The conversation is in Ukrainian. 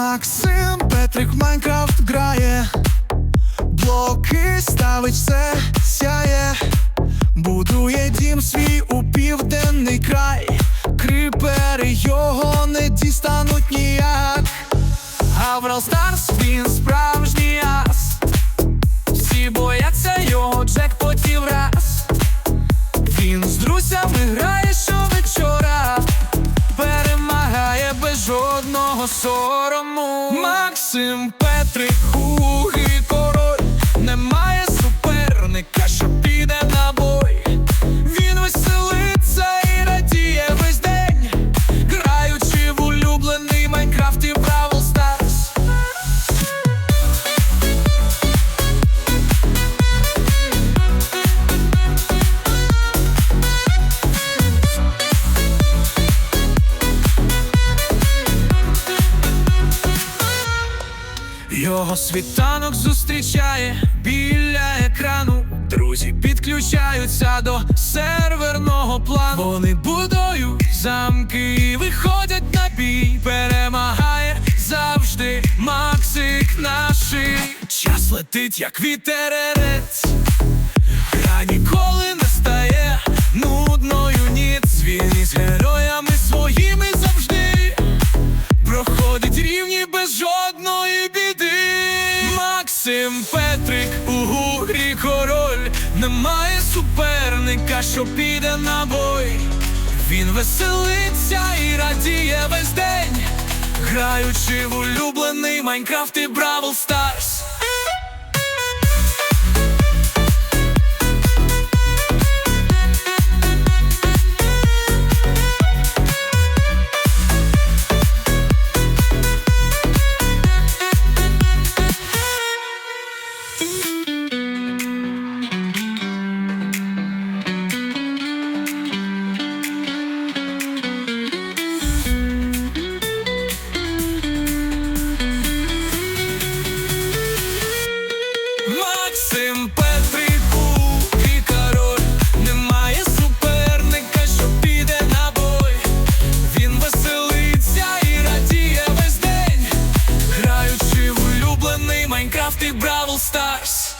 Максим Петрик в Майнкрафт грає, блоки ставить все сяє, будує дім свій у південний край, крипери його не дістануть ніяк. А в Brawl Stars він справжній ас. Всі бояться його джекпотів раз. Він з друзями грає жодного сорому. Максим Петрик Хугі Його світанок зустрічає біля екрану. Друзі підключаються до серверного плану. Вони будують замки виходять на бій. Перемагає завжди Максик наший. Час летить, як вітеререць. Максим Петрик у гурі король, немає суперника, що піде на бой. Він веселиться і радіє весь день, граючи в улюблений Майнкрафт і Бравл Старс. Of the gravel stars.